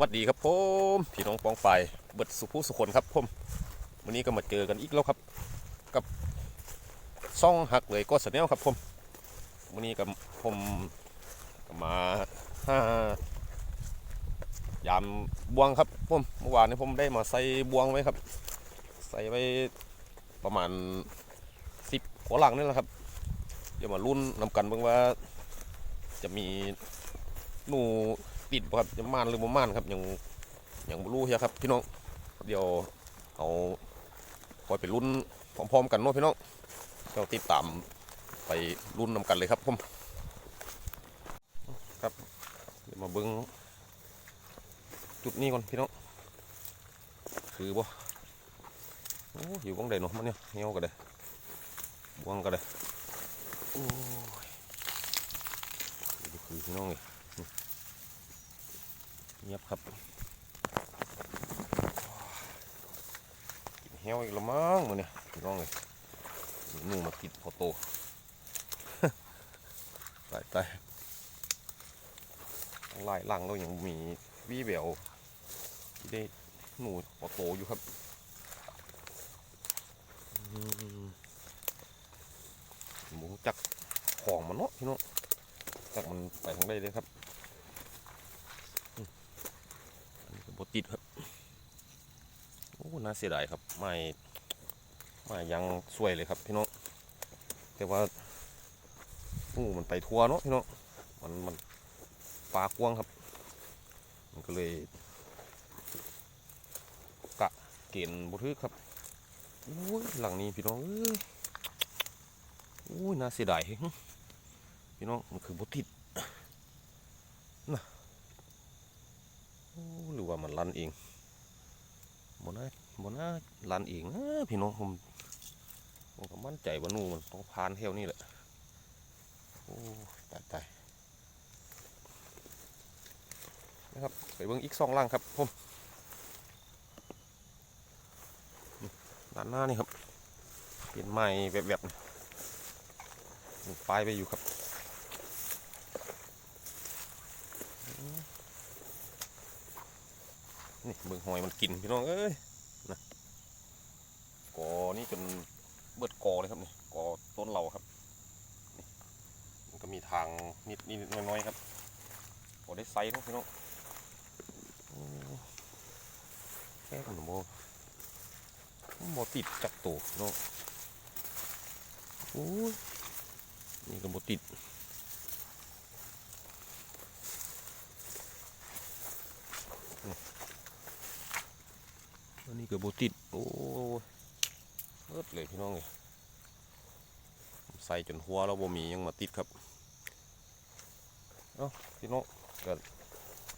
วัดดีครับผมพี่น้องปองไปเบิดสุภุสุคนครับผมวันนี้ก็มาเจอกันอีกแล้วครับ กับซ่องหักเลยก็สแนลครับผมวันนี้กับผมกมาห้ายามบวงครับผมเมื่อวานนี้ผมได้มาใส่บวงไว้ครับ ใส่ไว้ประมาณสิบหัวหลังนี่แหละครับ เดี๋ยวมารุ่นนำกันบิ่งว่าจะมีหนู ติดครับจะม่านหรือบ่ม่านครับยังยังบ่รู้เฮียครับพี่น้องเดี๋ยวเอาคอยไปลุ้นพร้อมๆกันเนาะพี่น้องเราติดตามไปลุ้นนำกันเลยครับผมครับเดี๋ยวมาเบิ้งจุดนี้ก่อนพี่น้องคือบ่โอ้อยู่บ้องใดเนาะมันเนี่ยเหี่ยวกันเลยบวงกันเลยโอ้ยคือพี่น้องเลย เงียบครับกินเหี้ยวอีกละมั้งมือเนี่ยพี่น้องเลยหนูมาติดพอโตตายตายไล่หลังเราอยังมีวี่แววที่ได้หนูพอโตอยู่ครับอืมหมูจักของมันเนาะพี่น้องจักมันไปทางใดเลยครับ บติดครับ โอ้ น่าเสียดายครับ ไม่ไม่ยังสวยเลยครับพี่น้อง แต่ว่าโอ้มันไปทัวร์เนาะพี่น้อง มันมันปลากว้างครับ มันก็เลยกะเกณฑ์บุทึกครับโอ้ยหลังนี้พี่น้องเอ้ยโอ้ยน่าเสียดายพี่น้อง มันคือบุติดโอ้ หรือว่ามันลันเองบน่าบน่าลันเองนะพี่น้องผมผมก็มั่นใจว่านูมันต้องพานเท่านี้แหละโอ้ตายตายนะครับไปเบิ่งอีกสองล่างครับผมด้านหน้านี่ครับ เปลี่ยนใหม่แบบๆปลายไปอยู่ครับ นี่เบิ่งหอยมันกินพี่น้องเอ้ยนะกอนี่จนเบิดกอเลยครับนี่กอต้นเราครับนี่มันก็มีทางนิดนิดน้อยๆครับพอได้ไซส์นะพี่น้องแค่มันโมโมติดจับตัวพี่น้องโอ้ยนี่ก็โมติด อันนี้ก็บติดโอ้ยเอิดเลยพี่น้องเลยใส่จนหัวแล้วบ่มียังมาติดครับเอ้าพี่น้องเก็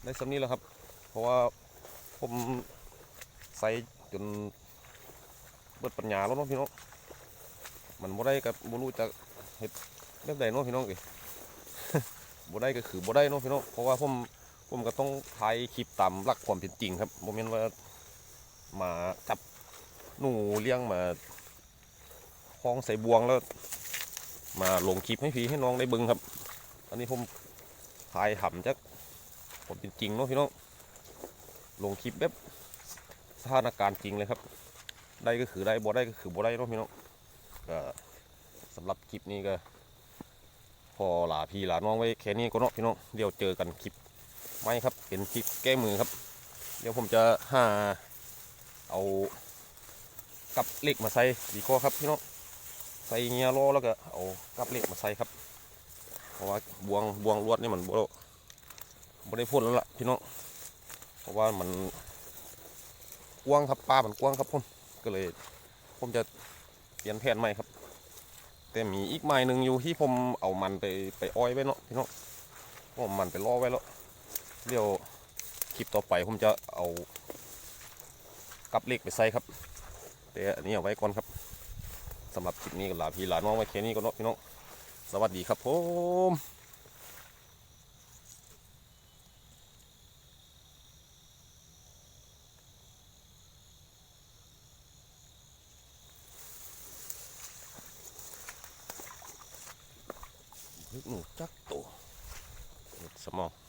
ได้สำนี้แล้วครับ เพราะว่าผมใส่จนเบิดปัญญาแล้วเนาะพี่น้องมันบ่ได้กับบ่รู้จะเฮ็ดแบบใดเนาะพี่น้องเอ้ยบ่ได้ก็คือบ่ได้เนาะพี่น้องเพราะว่าผมผมก็ต้องถ่ายคลิปตามหลักความเป็นจริงครับบ่แม่นว่า มาจับหนูเลี้ยงมาคล้องใส่บวงแล้ว มาลงคลิปให้พี่ให้น้องได้บึงครับ อันนี้ผมถ่ายทำจากผมเป็นจริงเนาะพี่น้องลงคลิปแบบสถานการณ์จริงเลยครับ ได้ก็คือได้บ่ได้ก็คือบ่ได้เนาะพี่น้องก็สำหรับคลิปนี้ก็ พอหลาพี่หลาน้องไว้แค่นี้ก็เนาะพี่น้องเดี๋ยวเจอกันคลิปไม่ครับเป็นคลิปแก้มือครับ เดี๋ยวผมจะหา เอากับเหล็กมาใส่ดีกว่าครับพี่น้องใส่เงียโลแล้วก็เอากับเหล็กมาใส่ครับ เพราะว่าบวงบวงลวดนี่มันบ่บ่ได้พ่นแล้วล่ะพี่น้องเพราะว่ามันกว้างครับปลามันกว้างครับผมก็เลย ผมจะเปลี่ยนแผนใหม่ครับแต่มีอีกไม้หนึ่งอยู่ที่ผมเอามันไปไปอ้อยไว้เนาะพี่น้องผมมันไปล่อไว้แล้วเดี๋ยวคลิปต่อไปผมจะเอา กับเหล็กไปใส่ครับ แต่อันนี้เอาไว้ก่อนครับสำหรับคลิปนี้ก็ลาพี่ลาน้องไว้แค่นี้ก็เนาะพี่น้องสวัสดีครับผมเฮ้ยหนูจักตัวสมอง